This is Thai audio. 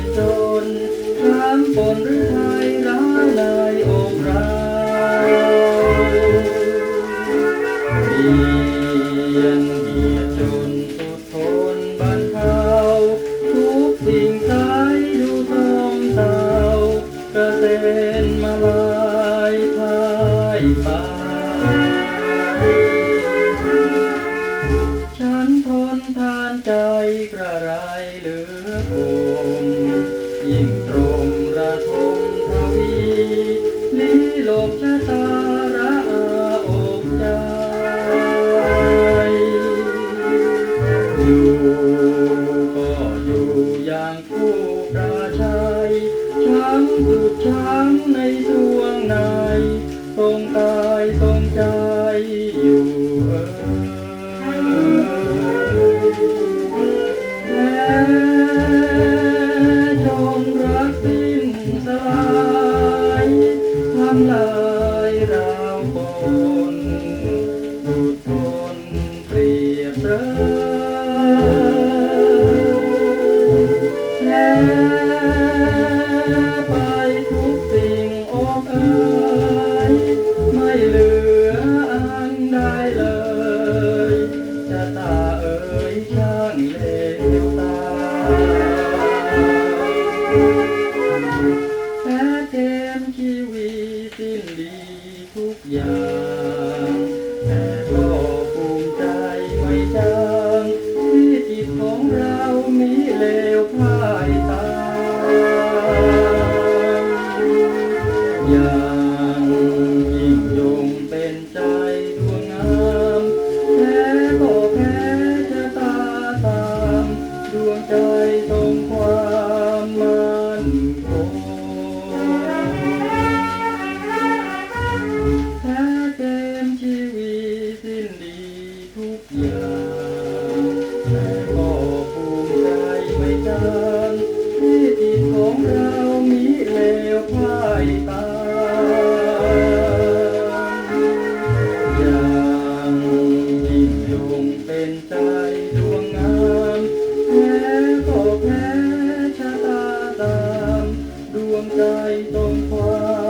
ยนเทียนจนครามฝนหรือไทยร้าวในอกราเพียงเหยียดจนสุดทนบรรเทาทุกสิ่งสายดูต้องเศร้ากระเซ็นมาลายพายไปฉันทนทานใจกระไรเหลือา แต่ก็ภูมิใจไม่จางที่จิตของเรามีเลวพ่ายตาอย่างยิ่งยงเป็นใจดวงงามแพ้ก็แพ้ชะตาตาม ดวงใจทรงความมั่นคง วีสิ้นดีทุกอย่างแต่ก็ภูมิใจไม่จางที่จิตของเรามีแล้วพ่ายตาอย่างยิ่งยงเป็นใจดวงงามแพ้ก็แพ้ชะตาตาม ดวงใจต้องความ